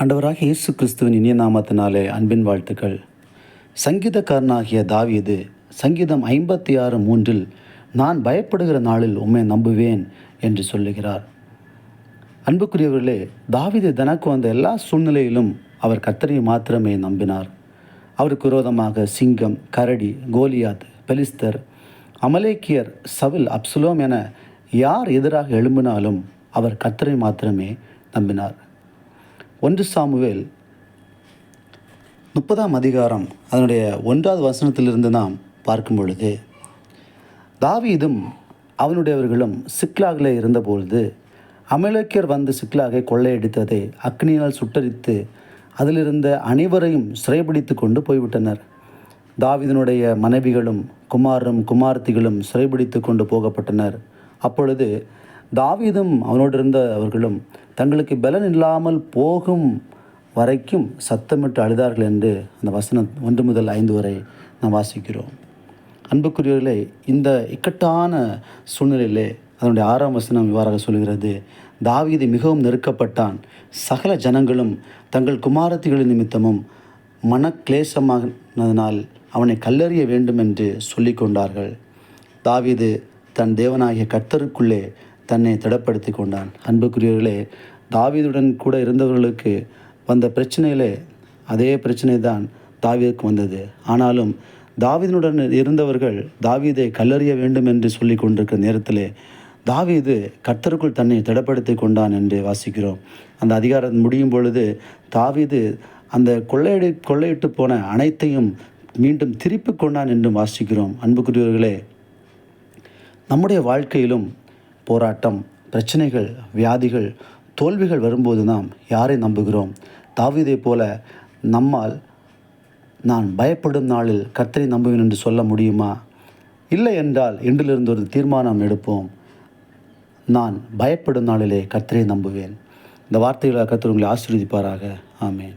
ஆண்டவராக இயேசு கிறிஸ்துவின் இனிய நாமத்தினாலே அன்பின் வாழ்த்துக்கள். சங்கீதக்காரனாகிய தாவீது சங்கீதம் ஐம்பத்தி ஆறு மூன்றில் நான் பயப்படுகிற நாளில் உம்மை நம்புவேன் என்று சொல்லுகிறார். அன்புக்குரியவர்களே தாவீது தனக்கு வந்த எல்லா சூழ்நிலையிலும் அவர் கர்த்தரை மாத்திரமே நம்பினார். அவருக்கு விரோதமாக சிங்கம் கரடி கோலியாத் பெலிஸ்தர் அமலேக்கியர் சவில் அப்சுலோம் என யார் எதிராக எழும்பினாலும் அவர் கத்தரை மாத்திரமே நம்பினார். ஒன்று சாமுவேல் முப்பதாம் அதிகாரம் அதனுடைய ஒன்றாவது வசனத்திலிருந்து நாம் பார்க்கும் பொழுது தாவீதும் அவனுடையவர்களும் சிக்லாகில் இருந்தபொழுது அமலக்கியர் வந்து சிக்லாகை கொள்ளையடித்ததை அக்னியினால் சுட்டரித்து அதிலிருந்த அனைவரையும் சிறைபிடித்து கொண்டு போய்விட்டனர். தாவிதனுடைய மனைவிகளும் குமாரும் குமார்த்திகளும் சிறைபிடித்து கொண்டு போகப்பட்டனர். அப்பொழுது தாவீதும் அவனோடு இருந்த அவர்களும் தங்களுக்கு பலன் இல்லாமல் போகும் வரைக்கும் சத்தமிட்டு அழுதார்கள் என்று அந்த வசனம் ஒன்று முதல் ஐந்து வரை நாம் வாசிக்கிறோம். அன்புக்குரியவர்களே இந்த இக்கட்டான சூழ்நிலையிலே அதனுடைய ஆறாம் வசனம் இவ்வாறாக சொல்கிறது. தாவீது மிகவும் நெருக்கப்பட்டான். சகல ஜனங்களும் தங்கள் குமாரத்திகளின் நிமித்தமும் மனக்லேசமானதனால் அவனை கல்லறிய வேண்டும் என்று சொல்லி கொண்டார்கள் தாவீது தன் தேவனாகிய கர்த்தருக்குள்ளே தன்னை திடப்படுத்தி கொண்டான். அன்புக்குரியவர்களே தாவீதுடன் கூட இருந்தவர்களுக்கு வந்த பிரச்சனையிலே அதே பிரச்சனை தான் தாவீதுக்கு வந்தது. ஆனாலும் தாவீதனுடன் இருந்தவர்கள் தாவீதை கல்லறிய வேண்டும் என்று சொல்லி கொண்டிருக்கிற நேரத்திலே தாவீது கர்த்தருக்குள் தன்னை திடப்படுத்தி கொண்டான் என்று வாசிக்கிறோம். அந்த அதிகாரம் முடியும் பொழுது தாவீது அந்த கொள்ளையடி கொள்ளையிட்டு போன அனைத்தையும் மீண்டும் திருப்பி கொண்டான் என்று வாசிக்கிறோம். அன்புக்குரியவர்களே நம்முடைய வாழ்க்கையிலும் போராட்டம் பிரச்சனைகள் வியாதிகள் தோல்விகள் வரும்போது நாம் யாரை நம்புகிறோம்? தாவிதை போல நம்மால் நான் பயப்படும் நாளில் கர்த்தரை நம்புவேன் என்று சொல்ல முடியுமா? இல்லை என்றால் இன்றிலிருந்து ஒரு தீர்மானம் எடுப்போம். நான் பயப்படும் நாளிலே கர்த்தரை நம்புவேன். இந்த வார்த்தைகளை கர்த்தர் உங்களை ஆசீர்வதிப்பாராக. ஆமேன்.